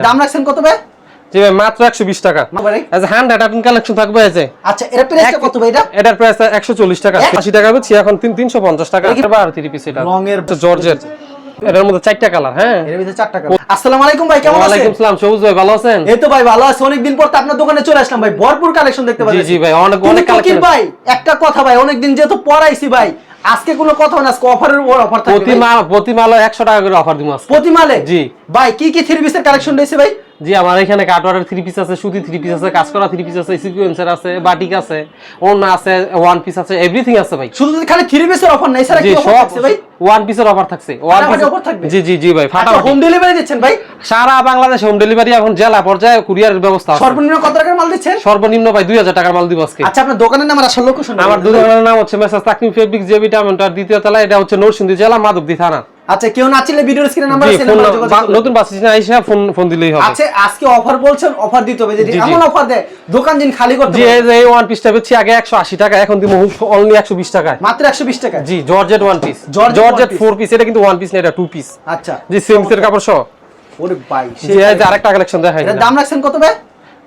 দাম রাখছেন কত ভাই? জি ভাই মাত্র একশো বিশ টাকা। এজ হান্ড্রেড আপনি কালেকশন থাকবে এজে আচ্ছা এটা প্রাইসটা কত ভাই এটা? এটার প্রাইস একশো চল্লিশ টাকা। এক- আশি টাকা বেছি এখন তিন তিনশো পঞ্চাশ টাকা। বার থ্রি পিস এটা। রঙের জর্জের। এটার মধ্যে চারটা কালার হ্যাঁ? এর ভিতরে চারটা কালার আসসালামু আলাইকুম ভাই কেমন আছেন? ওয়ালাইকুম সালাম সবুজ ভাই ভালো আছেন? এই তো ভাই ভালো আছি। অনেকদিন পর তো আপনার দোকানে চলে আসলাম ভাই। ভরপুর কালেকশন দেখতে পাচ্ছি। জি ভাই অনেক অনেক কালেকশন ভাই একটা কথা ভাই অনেকদিন যেহেতু পড়াইছি ভাই আজকে কোনো কথা না আজকে অফারের উপর অফার থাকবে প্রতি। মাল প্রতি মাল একশো টাকা করে অফার দিব আজকে। প্রতি মালে জি। ভাই কি কি থ্রি পিসের কালেকশন রয়েছে ভাই? জি আমার এখানে কাটওয়ারের থ্রি পিস আছে সুতি থ্রি পিস আছে কাজ করা থ্রি পিস আছে সিকুয়েন্সার আছে বাটিক আছে ওড়না আছে ওয়ান পিস আছে এভরিথিং আছে ভাই। শুধু খালি থ্রি পিসের অফার নাই স্যার কি অফার থাকছে ভাই? ওয়ান পিসের অফার থাকছে ওয়ান ফাটাফাটি পিস offer থাকবে? জি জি জি ভাই ফাটাফাটি। হোম ডেলিভারি দিচ্ছেন ভাই? সারা বাংলাদেশে হোম ডেলিভারি এখন জেলা পর্যায়ে কুরিয়ারের ব্যবস্থা আছে। সর্বনিম্ন কত টাকার মাল দিচ্ছেন? সর্বনিম্ন ভাই দুই হাজার টাকার মাল দিব আজকে। আচ্ছা আপনার দোকানের নাম আর আসল লোকেশন আমার দোকানের নাম হচ্ছে মেসাজ তাকনিম ফেব্রিক জেবি টামেন্টার দ্বিতীয় তলা এটা হচ্ছে নরসিংদী জেলা মাধবদী থানা। আচ্ছা কেউ না চিনলে ভিডিওর স্ক্রিনে নাম্বার আছে। নতুন বাস স্টেশনে আইসা ফোন ফোন দিলেই হবে। আচ্ছা আজকে অফার বলছেন অফার দিতে হবে। যদি। এমন অফার দেয় দোকান দিন খালি করতে জি এই ওয়ান পিসটা বেচছি আগে একশো আশি টাকা এখন দিব অনলি একশো বিশ টাকায়। মাত্র 120 টাকা জি georgette one piece georgette. Four piece এটা কিন্তু ওয়ান পিস না এটা টু পিস আচ্ছা। জি সেমসের কাপড় সহ। ওরে ভাই জি এই যে আরেকটা কালেকশন দেখাই এটার দাম রাখছেন কত ভাই?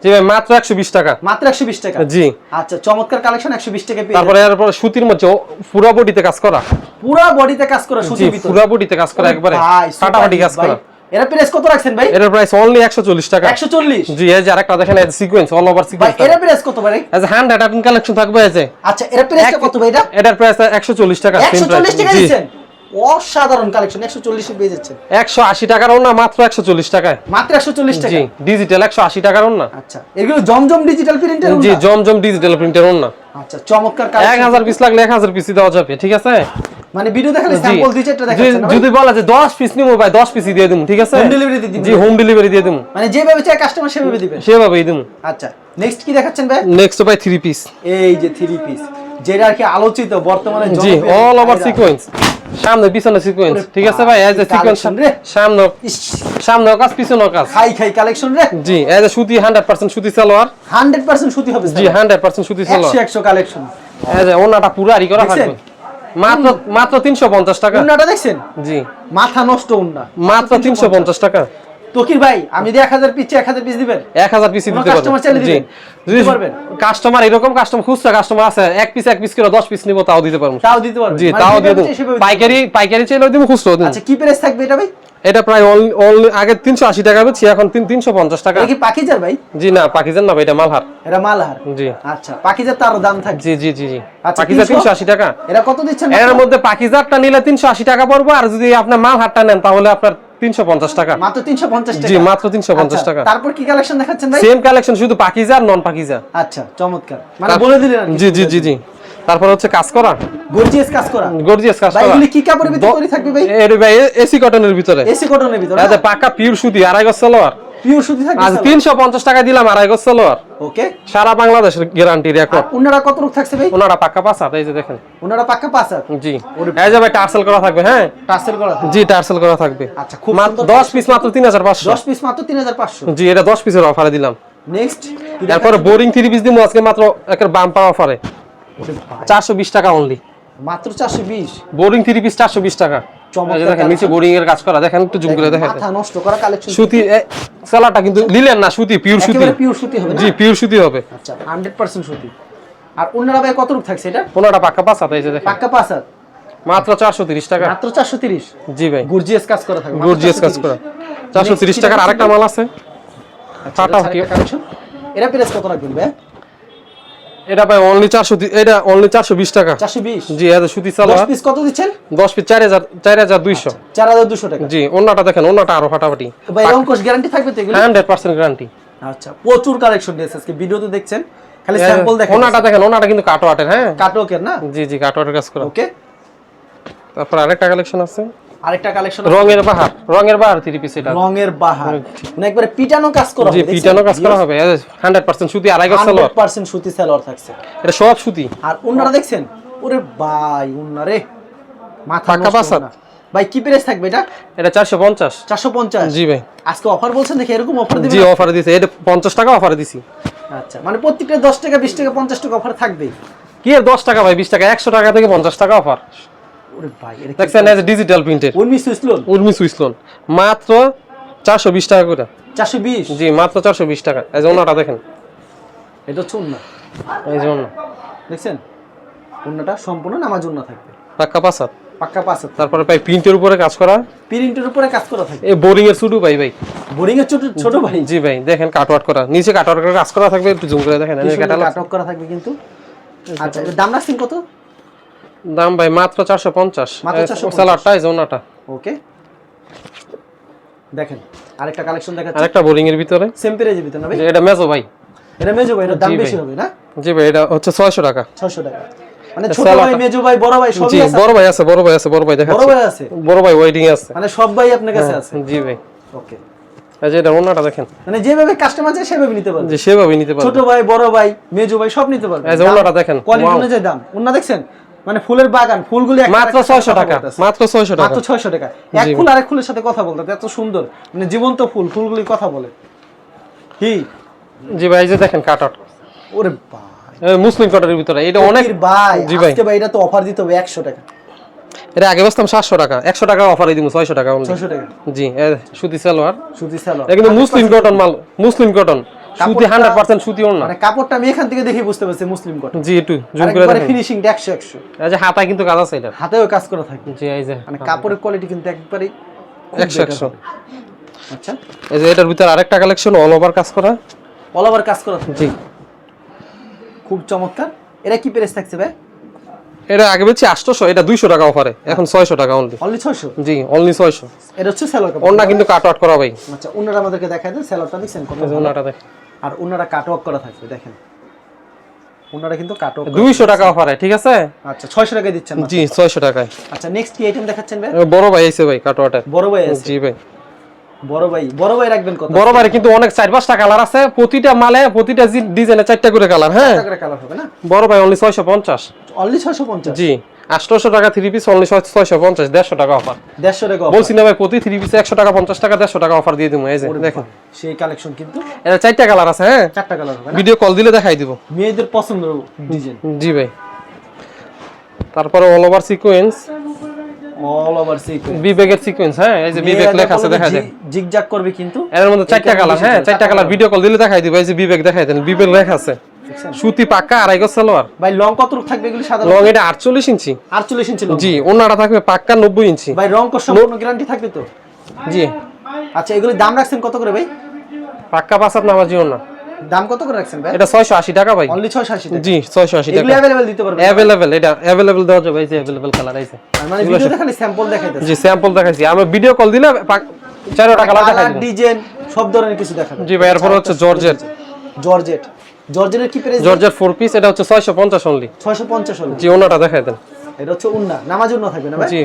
জি ভাই মাত্র একশো বিশ টাকা। মাত্র 120 টাকা। জি। আচ্ছা চমৎকার কালেকশন 120 টাকা পেয়ে তারপরে এরপর সুতির মধ্যে পুরো বডিতে কাজ করা। পুরো বডিতে কাজ করা জি সুতির ভিতর। পুরো বডিতে কাজ করা একবারে ফাটাফাটি কাজ করা। এরা প্রাইস কত রাখছেন ভাই? এটার প্রাইস অনলি একশো চল্লিশ টাকা। 140 জি এই যে আরেকটা দেখেন এই সিকোয়েন্স অল ওভার সিকোয়েন্স ভাই এরা প্রাইস কত ভাই? এজ হান্ড্রেড আপনি কালেকশন থাকবে যে। আচ্ছা এরা প্রাইসটা কত ভাই এটা? এটার প্রাইস একশো চল্লিশ টাকা 140 টাকা। দিচ্ছেন? অসাধারণ কালেকশন 140 এ পেয়ে যাচ্ছেন। একশো আশি টাকারও না মাত্র একশো চল্লিশ টাকায়। মাত্র 140 টাকা জি ডিজিটাল একশো আশি টাকারও না। আচ্ছা এগুলো জমজম ডিজিটাল প্রিন্টের জি জমজম ডিজিটাল প্রিন্টের না। আচ্ছা চমৎকার এক কালেকশন হাজার পিস লাগলে এক হাজার পিস দেওয়া যাবে ঠিক আছে? মানে ভিডিও দেখালে স্যাম্পল দুই চারটা দেখাচ্ছেন যদি বলা যে দশ পিস নিবো ভাই দশ পিসই দিয়ে দিবো ঠিক আছে? Home delivery দিয়ে দিবেন? জি হোম ডেলিভারি দিয়ে দিবো মানে যেভাবে চাই কাস্টমার সেভাবে দিবেন সেভাবেই দিবো আচ্ছা নেক্সট কি দেখাচ্ছেন ভাই? নেক্সট ভাই থ্রি পিস এই যে থ্রি পিস যেটা আর কি আলোচিত বর্তমানে জি অল ওভার সিকোয়েন্স সামনে পিছনে সিকোয়েন্স ঠিক আছে ভাই যে বাপ, সিকোয়েন্স সামনে সামনে কাজ পিছনে কাজ খাই খাই কালেকশন রে। জি এই যে সুতি হান্ড্রেড পার্সেন্ট সুতি সালোয়ার। হান্ড্রেড পার্সেন্ট সুতি হবে জি হান্ড্রেড পার্সেন্ট সুতি একশো সালোয়ার। একশো কালেকশন এই যে ওনাটা পুরো আরি করা থাকবে মাত্র মাত্র তিনশো পঞ্চাশ টাকা। উন্নাটা দেখছেন? জি। মাথা নষ্ট উন্না। মাত্র তিনশো পঞ্চাশ। টাকা। তকির ভাই আমি যদি এক হাজার পিস এক হাজার পিস দিবেন? এক হাজার পিস কোনো দিতে চাইলে পারবেন জি। দিবেন? যদি পারবেন? কাস্টমার এরকম কাস্টমার খুচরা কাস্টমার আছে এক পিস এক পিস করে দশ পিস নিবো তাও দিতে পারব। তাও দিতে পারব জি মানে তাও দিব। দিয়ে পাইকারি পাইকারি চাইলেও দিব খুচরা আচ্ছা কি প্রাইস থাকবে এটা ভাই? এটা প্রায় অল- অল- আগে তিনশো আশি টাকা বেছি এখন তিন তিনশো পঞ্চাশ টাকা। এটা কি পাকিজার ভাই? জি না পাকিজান না ভাই, এটা মালহার। এটা মালহার? জি। আচ্ছা পাকিজার তো আরও দাম থাকবে জি জি জি জি। আচ্ছা, পাকিজা 300? টাকা। এরা কত দিচ্ছেন এর মধ্যে পাকিজারটা নিলে তিনশো আশি টাকা পড়ব আর যদি আপনার মালহারটা নেন তাহলে আপনার তিনশো পঞ্চাশ টাকা। মাত্র তিনশো পঞ্চাশ টাকা। জি মাত্র তিনশো পঞ্চাশ আচ্ছা, টাকা। তারপর কি কালেকশন দেখাচ্ছেন ভাই? সেম কালেকশন শুধু পাকিজা আর নন পাকিজা আচ্ছা চমৎকার। মানে বলে দিলেন জি জি জি জি। তারপর হচ্ছে কাজ করা? গর্জিয়াস কাজ করা। গর্জিয়াস কাজ করা। এগুলি কি কাপড়ের ভিতরে তৈরি থাকবে ভাই? এর ভাই এসি কটনের ভিতরে। এসি কটনের ভিতরে যে পাকা পিওর সুতি আড়াই গজ সালোয়ার। পিওর সুতি থাকবে আজ তিনশো পঞ্চাশ টাকা দিলাম আড়াই গজ সালোয়ার। ওকে সারা বাংলাদেশের গ্যারান্টি ওনারা কত রূপ থাকছে ভাই? ওনারা হাত এই যে দেখেন। ওনারা হাত? জি। এই যে ভাই টার্সেল করা থাকবে হ্যাঁ? টাসেল করা জি টার্সেল করা থাকবে। আচ্ছা, খুব মাত্র সুন্দর দশ পিস মাত্র তিন হাজার পাঁচশো। দশ পিস মাত্র তিন হাজার পাঁচশো। জি এটা দশ পিসের অফারে দিলাম। নেক্সট তারপরে বোরিং থ্রি পিস দিব আজকে মাত্র একের বাম্পার অফারে চারশো বিশ টাকা অনলি মাত্র চারশো বিশ? বোরিং থ্রি পিস চারশো বিশ টাকা। দেখেন নিচে। বোরিং এর কাজ করা দেখেন একটু জুম করে দেখেন নষ্ট করা কালেকশন। সুতি সেলাটা কিন্তু লিলেন না সুতি পিওর সুতি। পিওর সুতি হবে জি পিওর সুতি হবে। আচ্ছা হান্ড্রেড পার্সেন্ট সুতি। আর ওনারা ভাই কত রূপ থাকছে এটা? পনেরোটা পাক্কা পাঁচ হাত এই যে দেখেন। পাক্কা পাঁচ হাত মাত্র চারশো তিরিশ টাকা। মাত্র চারশো তিরিশ? জি ভাই। গর্জিয়াস কাজ করা থাকবে গর্জিয়াস কাজ করা। চারশো তিরিশ টাকার আরেকটা মাল আছে। টাটা কালেকশন এরা প্রাইস কত রাখবেন ভাই? এটা ভাই অনলি চারশো এটা অনলি চারশো বিশ টাকা। চারশো বিশ? জি এটা সুতি দশ সালোয়ার পিস কত দিচ্ছেন? দশ পিস চার হাজার চার হাজার দুইশো। চার হাজার দুশো টাকা। জি দেখেন আরও ফাটাফাটি। ভাই গ্যারান্টি থাকবে তো এগুলো? হান্ড্রেড পার্সেন্ট গ্যারান্টি আচ্ছা প্রচুর কালেকশন দিয়েছে আজকে ভিডিওতে দেখছেন? খালি স্যাম্পল দেখেন। ওনাটা দেখেন কিন্তু কাটোয়াটের হ্যাঁ? কাটওয়ার্কের না? জি জি কাটোয়াটের কাজ করা। ওকে। তারপর আরেকটা কালেকশন আছে। আরেকটা কালেকশন রঙের বাহার রঙের বাহার থ্রি পিস এটা। রঙের বাহার। মানে একবারে পিটানো কাজ করা জি পিটানো কাজ করা হবে। হান্ড্রেড পার্সেন্ট সুতি আড়াই গজ সালোয়ার। হান্ড্রেড পার্সেন্ট সুতি সালোয়ার থাকছে। এটা সব সুতি। আর দেখছেন? ওরে ভাই মাথা ভাই কি প্রাইস থাকবে এটা? এটা চারশো পঞ্চাশ। চারশো পঞ্চাশ? জি ভাই। আজকে অফার বলছেন দেখি এরকম অফার জি দিবেন অফারে দিছে। এটা পঞ্চাশ টাকা অফারে দিছি। আচ্ছা মানে প্রত্যেকটা দশ টাকা বিশ টাকা পঞ্চাশ টাকা অফার থাকবে কি আর দশ টাকা ভাই? বিশ টাকা একশো টাকা থেকে পঞ্চাশ টাকা অফার ওরে ভাই দেখছেন ডিজিটাল প্রিন্টের উর্মি সুইসলোন উর্মি সুইসলন মাত্র চারশো বিশ টাকা করে। চারশো বিশ? জি মাত্র চারশো বিশ টাকা। এই যে ওনাটা দেখেন। এটা হচ্ছে উন্না এই যে ওনা দেখছেন? উন্নাটা সম্পূর্ণ নামাজ উন্না থাকবে। পাক্কা পাসাত পাক্কা পাঁচ হাত তারপরে ভাই প্রিন্টের উপরে কাজ করা। প্রিন্টের উপরে কাজ করা থাকবে। এই বোরিং এর শুধু ভাই ভাই। বোরিং এর ছোট ছোট ভাই? জি ভাই দেখেন কাটওয়ার্ট করা। নিচে কাটওয়ার্ট করে কাজ করা থাকবে একটু জুম করে দেখেন কাটক করা থাকবে কিন্তু। আচ্ছা দাম রাখছেন কত? দাম ভাই মাত্র চারশো পঞ্চাশ। মাত্র 450 স্যালাডটা এই যে ওকে। দেখেন আরেকটা কালেকশন দেখাচ্ছি। আরেকটা বোরিং এর ভিতরে। সেম পেরেজে দিতে না ভাই? এটা মেজো ভাই। এটা মেজো ভাই এটার দাম বেশি হবে না? জি ভাই এটা হচ্ছে ছয়শো টাকা। 600 টাকা। মানে ছোট ভাই মেজো ভাই বড় ভাই সবই আছে? বড় ভাই আছে বড় ভাই আছে বড় ভাই বড় ভাই আছে? বড় ভাই ওয়েটিং আছে। মানে সব ভাই আপনার কাছে আছে? জি ভাই। ওকে। এটা ওনাটা দেখেন। মানে যেভাবে কাস্টমার চায় সেভাবে নিতে পারবে। যে সেভাবে নিতে ছোট ভাই বড় ভাই মেজো ভাই সব নিতে পারবে। ওনাটা দেখেন কোয়ালিটি অনুযায়ী দাম। ওনা দেখছেন? মানে ফুলের বাগান ফুলগুলি মাত্র আরেকটার সাথে ছয়শো কথা টাকা মাত্র ছয়শো টাকা। মাত্র ছয়শো টাকা। এক ফুল আরেক ফুলের সাথে কথা বলতে এত সুন্দর। মানে জীবন্ত ফুল ফুলগুলি কথা বলে। কি? জি ভাই যে দেখেন কাটআউট ওরে ভাই। মুসলিম কাটারের ভিতরে এটা অনেক ভাই জি ভাই। আজকে ভাই এটা তো অফার দিতে হবে একশো টাকা। এটা আগে বসতাম সাতশো টাকা একশো টাকা অফারে দিব ছয়শো টাকা ছয়শো টাকা। জি সুতি সালোয়ার। সুতি এটা কিন্তু মুসলিম কটন মাল মুসলিম কটন সুতি সুতি মানে কাপড়টা আমি এখান থেকে দেখে বুঝতে পারছি মুসলিম কটন জি একটু জুম করে দেখেন। ফিনিশিং একশো একশো। এই যে হাতায় কিন্তু কাজ আছে এটা। হাতেও কাজ করা থাকে। জি এই যে। মানে কাপড়ের কোয়ালিটি কিন্তু একবারে একশো একশো। আচ্ছা। এই যে এটার ভিতরে আরেকটা কালেকশন অল ওভার কাজ করা। অল ওভার কাজ করা জি। খুব চমৎকার। এটা কি প্রাইস থাকছে ভাই? এটা আগে বলছি আটশোশো এটা দুইশো টাকা অফারে এখন ছয়শো টাকা অনলি অনলি ছয়শো? জি অনলি ছয়শো। এটা হচ্ছে স্যালো কাপড়। কিন্তু কাট আউট করা ভাই। আচ্ছা ওনারা আমাদেরকে দেখায় দেন স্যালোটা দেখছেন কত। ওনাটা দেখ। আর ওনারা কাট ওয়ার্ক করা থাকবে দেখেন। ওনারা কিন্তু কাট ওয়ার্ক দুইশো টাকা অফারে ঠিক আছে? আচ্ছা ছয়শো টাকায় দিচ্ছেন জি ছয়শো টাকায়। আচ্ছা নেক্সট কি আইটেম দেখাচ্ছেন ভাই? বড় ভাই আছে ভাই কাটোয়াটার বড় ভাই আছে। জি ভাই। বড় ভাই বড় ভাই রাখবেন কত বড় ভাই কিন্তু অনেক চার পাঁচটা কালার আছে প্রতিটা মালে প্রতিটা ডিজাইনে চারটা করে কালার হ্যাঁ? টাকা কালার হবে না? বড় ভাই অনলি ছয়শো পঞ্চাশ। অনলি ছয়শো পঞ্চাশ? জি। আটশোশো টাকা থ্রি পিস অনলি ছয়শো পঞ্চাশ দেড়শো টাকা অফার দেড়শো টাকা বলছি না ভাই প্রতি থ্রি পিসে একশো টাকা পঞ্চাশ টাকা দেড়শো টাকা অফার দিয়ে দিব এই যে দেখেন। সেই কালেকশন কিন্তু এটা চারটা কালার আছে হ্যাঁ? চারটা কালার ভিডিও কল দিলে দেখাই দিব। মেয়েদের পছন্দের ডিজাইন জি ভাই। তারপরে all over sequence all over sequence বিবেকের সিকোয়েন্স হ্যাঁ? এই যে বিবেক লেখা আছে দেখা যায়। জিগজাগ করবে কিন্তু। এর মধ্যে চারটা কালার হ্যাঁ? চারটা কালার ভিডিও কল দিলে দেখাই দিব এই যে বিবেক দেখাই দেন বিবেক লেখা আছে। সুতি পাক্কা আড়াই গজ সালোয়ার। ভাই লং কত থাকবে এগুলি সাদা লং এটা আটচল্লিশ ইঞ্চি। আটচল্লিশ ইঞ্চি লং জি ওনাটা থাকবে পাক্কা নব্বই ইঞ্চি। ভাই রং সম্পূর্ণ গ্যারান্টি থাকবে তো? জি। আচ্ছা এগুলি দাম রাখছেন কত করে ভাই? পাক্কা পাসাত নামাজি ওনা দাম কত করে রাখছেন ভাই? এটা ছয়শো আশি টাকা ভাই। অনলি ছয়শো আশি টাকা। জি ছয়শো আশি এগুলি টাকা। অ্যাভেলেবেল দিতে পারবেন? অ্যাভেলেবেল এটা অ্যাভেলেবেল দেওয়া যাবে এই যে অ্যাভেলেবেল কালার আছে মানে ভিডিও দেখালে স্যাম্পল দেখাইতেছে। জি স্যাম্পল দেখাইছি। আমি ভিডিও কল দিলে পাক- চারোটা কালার দেখাই ডিজাইন সব ধরনের কিছু দেখাবে। জি ভাই এরপর হচ্ছে জর্জেট জর্জেট জর্জেটের কি প্রাইস জর্জের ফোর পিস এটা হচ্ছে ছয়শো পঞ্চাশ অনলি ছয়শো পঞ্চাশ হলো জি ওনাটা দেখাই দেন। এটা হচ্ছে উন্না। নামাজ উন্না থাকবে না ভাই? জি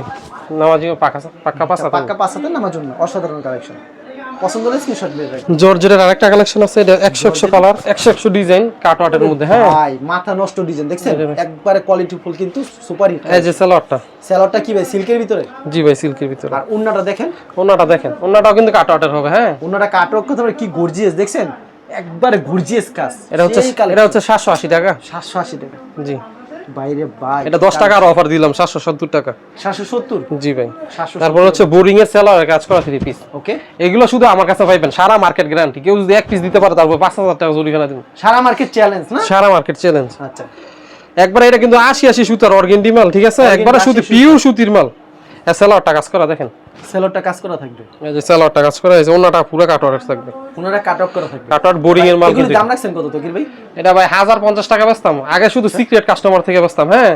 নামাজি পাক্কা পাক্কা পাসাত পাক্কা পাঁচ হাতের নামাজ উন্না অসাধারণ কালেকশন পছন্দ হলে স্ক্রিনশট নিয়ে রাখবেন জর্জের আরেকটা কালেকশন আছে এটা কালার ডিজাইন মধ্যে হ্যাঁ? ভাই মাথা নষ্ট ডিজাইন দেখছেন? একবারে কোয়ালিটি ফুল কিন্তু সুপার হিট এই যে সালোয়ারটা স্যালোয়ারটা কি ভাই সিল্কের ভিতরে? জি ভাই সিল্কের ভিতরে। আর উন্নাটা দেখেন? দেখেন। কিন্তু হবে হ্যাঁ? উন্নাটা কি গর্জিয়াস দেখছেন? একবারে গর্জিয়াস কাজ। এটা হচ্ছে এটা হচ্ছে সাতশো আশি টাকা। সাতশো আশি টাকা। জি। বাইরে ভাই এটা দশ টাকার অফার দিলাম সাতশো সত্তর টাকা। সাতশো সত্তর? জি ভাই। তারপর হচ্ছে বোরিং এর সেলারের কাজ করা থ্রি পিস ওকে। এগুলো শুধু আমার কাছে পাইবেন সারা মার্কেট গ্যারান্টি কেউ যদি এক পিস দিতে পারে তারপর পাঁচ হাজার টাকা জরিমানা দিন। সারা মার্কেট চ্যালেঞ্জ না? সারা মার্কেট চ্যালেঞ্জ আচ্ছা। একবার এটা কিন্তু আশি আশি সুতার অর্গেন্ডি মাল ঠিক আছে? একবার শুধু। পিওর সুতির মাল। সেলারটা কাজ করা দেখেন। সেলোরটা কাজ করা থাকবে। এই যে সেলারটা কাজ করা হয়েছে ওনাটা পুরো কাটওয়ার্ক থাকবে। ওনারা কাটক করা থাকবে। কাটওয়ার্ক বোরিং এর মাল কিন্তু দাম রাখছেন কত তকির ভাই? এটা ভাই হাজার পঞ্চাশ টাকা বেচতাম। আগে শুধু সিক্রেট কাস্টমার থেকে বেচতাম হ্যাঁ।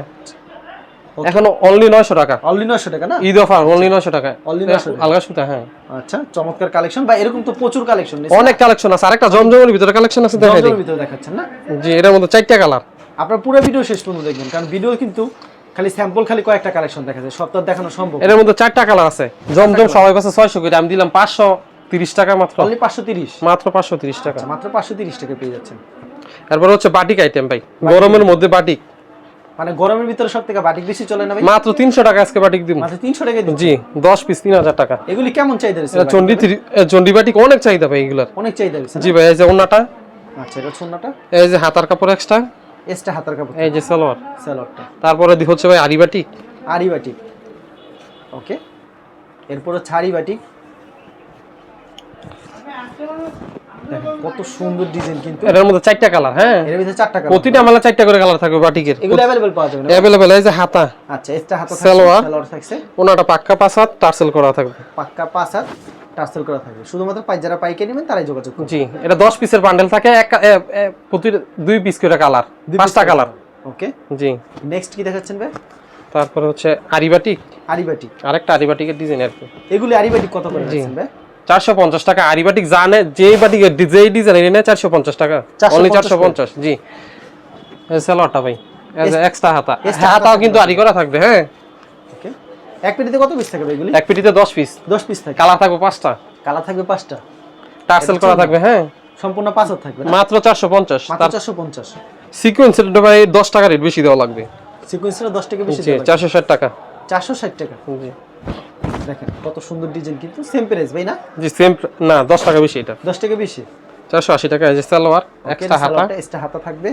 এখন অনলি নয়শো টাকা। অনলি নয়শো টাকা না? ঈদ অফার অনলি নয়শো টাকা। Only 900 টাকা। আলগা সুতা হ্যাঁ। আচ্ছা চমৎকার কালেকশন বা এরকম তো প্রচুর কালেকশন অনেক কালেকশন আছে আরেকটা জমজমের ভিতরে কালেকশন আছে দেখাই দিই। ভিতরে দেখাচ্ছেন না? জি এটার মধ্যে চারটা কালার আপনার পুরো ভিডিও শেষ পর্যন্ত দেখবেন কারণ ভিডিও কিন্তু খালি স্যাম্পল খালি কয়েকটা কালেকশন দেখা যায়। আর দেখানো সম্ভব এটার মধ্যে চারটা কালার আছে। জমজম সবাই পাশে ছয়শো করে। আমি দিলাম পাঁচশো তিরিশ টাকা মাত্র। অনলি পাঁচশো তিরিশ। মাত্র পাঁচশো তিরিশ টাকা। মাত্র পাঁচশো তিরিশ টাকা পেয়ে যাচ্ছেন। তারপর হচ্ছে বাটিক আইটেম ভাই। গরমের মধ্যে বাটিক। মানে গরমের ভিতরে সব থেকে বাটিক বেশি চলে না ভাই? মাত্র তিনশো টাকা আজকে বাটিক দিব মাত্র তিনশো টাকা দিন জি দশ পিস তিন হাজার টাকা। এগুলি কেমন চাহিদা রয়েছে এটা চন্ডি চন্ডি বাটিক অনেক চাহিদা ভাই এগুলার। অনেক চাহিদা রয়েছে জি ভাই এই যে ওনাটা আচ্ছা এটা সোনাটা এই যে হাতার কাপড় এক্সট্রা এক্সট্রা হাতার কাপড় এই যে সালোয়ার। স্যালোয়ারটা তারপরে দি- হচ্ছে ভাই আরি বাটিক আরি বাটিক ওকে। এরপর আরি বাটিক কত সুন্দর ডিজাইন কিন্তু। এটার মধ্যে চারটা কালার হ্যাঁ? এর ভিতরে চারটা কালার। প্রতিটা মেলা চারটা করে কালার থাকবে বাটিকের। এগুলো অ্যাভেলেবল পাওয়া যাবে অ্যাভেলেবেল এই যে হাতা। আচ্ছা এক্সট্রা হাতে সালোয়ার। সালোয়ার থাকছে। ওনাটা পাক্কা পাঁচ হাত টার্সেল করা থাকবে। পাক্কা পাঁচ হাত। টার্সেল করা থাকবে। শুধুমাত্র পাই যারা পাইকে নেবেন তারাই যোগাযোগ করুন জি এটা দশ পিসের বান্ডেল থাকে এক প্রতি দুই পিস করে কালার পাঁচটা কালার ওকে জি। নেক্সট কি দেখাচ্ছেন ভাই? তারপরে হচ্ছে আরিবাটিক আরিবাটি আরেকটা আরিবাটিকের ডিজাইন আর কি। এগুলি আরিবাটি কত করে দিচ্ছেন ভাই? চারশো পঞ্চাশ টাকা। আরিবাটিক জানে যেই বাটিকের ডি- যেই ডিজাইন এনে চারশো পঞ্চাশ টাকা। অনলি চারশো পঞ্চাশ জি। স্যালোয়ারটা ভাই। এক্সট্রা হাতা। হাতাও কিন্তু আরি করা থাকবে হ্যাঁ। এক পেটিতে কত পিস থাকবে এগুলি? এক পিটিতে দশ পিস দশ পিস থাকবে কালার থাকবে পাঁচটা। কালার থাকবে পাঁচটা। টার্সেল করা থাকবে হ্যাঁ। সম্পূর্ণ পাঁচ থাকবে মাত্র চারশো পঞ্চাশ। মাত্র তার চারশো পঞ্চাশ। সিকোয়েন্সের ভাই দশ টাকা রেট বেশি দেওয়া লাগবে। সিকোয়েন্সের দশ টাকা বেশি জি চারশো ষাট টাকা। চারশো ষাট টাকা। জি। দেখেন কত সুন্দর ডিজাইন কিন্তু সেম প্রাইস ভাই না? জি সেম না দশ টাকা বেশি এটা। দশ টাকা বেশি। চারশো আশি টাকা এই যে সালোয়ার এক্সট্রা হাতা। এক্সট্রা হাতা থাকবে।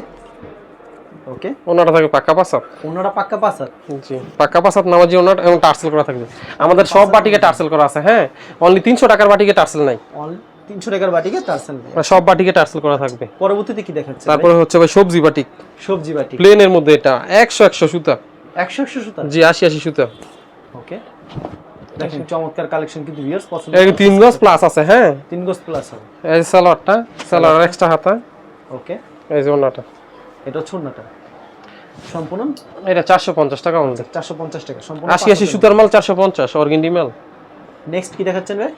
ওকে? ওনাটা থাকবে পাক্কা পাঁচাত? ওনারা পাক্কা পাঁচ হাত জি। পাক্কা পাঁচাত নামাজি ওনাটা এবং টার্সেল করা থাকবে। আমাদের সব বাটিকে টার্সেল করা আছে হ্যাঁ? অনলি তিনশো টাকার বাটিকে টার্সেল নাই। তিনশো টাকার বাটিকে টার্সেল মানে সব বাটিকে টার্সেল করা থাকবে। পরবর্তীতে কি দেখাচ্ছে? তারপরে হচ্ছে ভাই সবজি বাটিক সবজি বাটি। প্লেনের মধ্যে এটা একশো একশো সুতা। একশো একশো সুতা? জি আশি আশি সুতা। ওকে। দেখেন চমৎকার কালেকশন কিন্তু ভিউয়ার্স পছন্দ এর তিন গজ প্লাস আছে হ্যাঁ? তিন গোস প্লাস এই সালোয়ারটা সালোয়ার এক্সট্রা হাতা। ওকে। এই যে ওনাটা। এটা হচ্ছে সম্পূর্ণ? এটা চারশো পঞ্চাশ টাকা অনলি চারশো পঞ্চাশ টাকা সম্পূর্ণ আশি আশি সুতার মাল চারশো পঞ্চাশ অর্গেন্ডি মাল। নেক্সট কি দেখাচ্ছেন ভাই?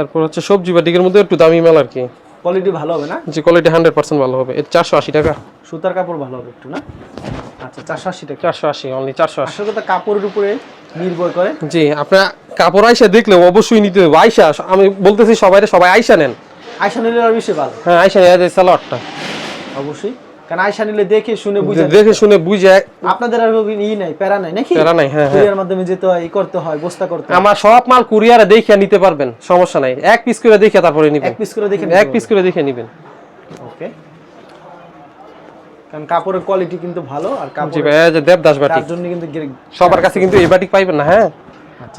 এরপর হচ্ছে সবজি বাটিকের মধ্যে একটু দামি মাল আর কি। কোয়ালিটি ভালো হবে না? যে কোয়ালিটি হান্ড্রেড পার্সেন্ট ভালো হবে। এটা চারশো আশি টাকা। সুতার কাপড় ভালো হবে একটু না? আচ্ছা চারশো আশি টাকা। চারশো আশি অনলি চারশো আশি। আসলে কথা কাপড়ের উপরে নির্ভর করে। জি আপনার কাপড় আইসা দেখলে অবশ্যই নিতে হবে। আইসা আমি বলতেছি সবাই সবাই আইসা নেন। আয়সা নিলে আর বেশি ভালো। হ্যাঁ আইসা নেন এই যে সালোয়ারটা অবশ্যই। কারণ আয়সা নিলে দেখে শুনে বুঝে দেখে শুনে বুঝে আপনাদের আর ই নাই প্যারা নাই নাকি? প্যারা নাই, হ্যাঁ, হ্যাঁ। কুরিয়ার মাধ্যমে যেতে হয় ই করতে হয় বস্তা করতে আমার সব মাল কুরিয়ারে দেখে নিতে পারবেন সমস্যা নাই। এক পিস করে দেখে তারপরে নিবেন। এক পিস করে দেখে এক পিস করে দেখে নিবেন। ওকে। কারণ কাপড়ের কোয়ালিটি কিন্তু ভালো আর জি কাপড় ভাই এই যে দেবদাস বাটিক। তার জন্য কিন্তু সবার কাছে কিন্তু এই বাটিক পাইবেন না হ্যাঁ?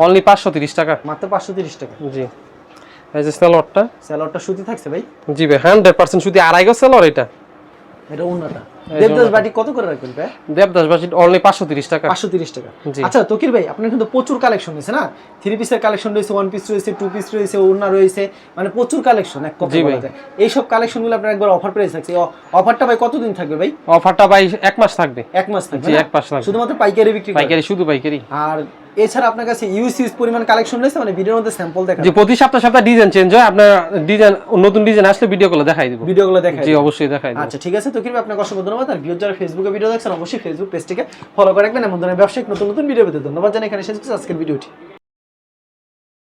অনলি পাঁচশো তিরিশ টাকা। মাত্র পাঁচশো তিরিশ টাকা। জি। এই যে সালোয়ারটা স্যালোয়ারটা সুতি থাকছে ভাই? জি ভাই হান্ড্রেড পার্সেন্ট শুধু আড়াই গজ সালোয়ার এটা। এটা উন্নতা। দেবদাস বাটি কত করে রাখবেন ভাই? দেবদাস বাটিক অনলি পাঁচশো তিরিশ টাকা। পাঁচশো তিরিশ টাকা। আচ্ছা তকির ভাই আপনার কিন্তু প্রচুর কালেকশন রয়েছে না? থ্রি পিসের কালেকশন রয়েছে ওয়ান পিস রয়েছে টু পিস রয়েছে রয়েছে মানে প্রচুর কালেকশন এক কথা বলা কালেকশনগুলো আপনার একবার অফার প্রাইস থাকছে। অফারটা ভাই কতদিন থাকবে ভাই? অফারটা ভাই এক মাস থাকবে। এক মাস থাকবে এক মাস থাকবে। শুধুমাত্র পাইকারি বিক্রি পাইকারি শুধু পাইকারি। আর এছাড়া আপনার কাছে ইউজ ইউজ পরিমাণ কালেকশন রয়েছে মানে ভিডিওর মধ্যে স্যাম্পল দেখা যে প্রতি সপ্তাহ সপ্তাহ ডিজাইন চেঞ্জ হয় আপনার ডিজাইন নতুন ডিজাইন আসলে ভিডিও গুলো দেখাই দিব। ভিডিওগুলো দেখাই জি অবশ্যই দেখাই দিব। আচ্ছা ঠিক আছে তো কীভাবে আপনাকে অসংখ্য ধন্যবাদ। আর ভিডিও যারা ফেসবুকে ভিডিও দেখছেন অবশ্যই ফেসবুক পেজটিকে ফলো করে রাখবেন। এমন ধরনের ব্যবসায়িক নতুন নতুন ভিডিও পেতে ধন্যবাদ জানাই। এখানে শেষ করছি। আজকের ভিডিওটি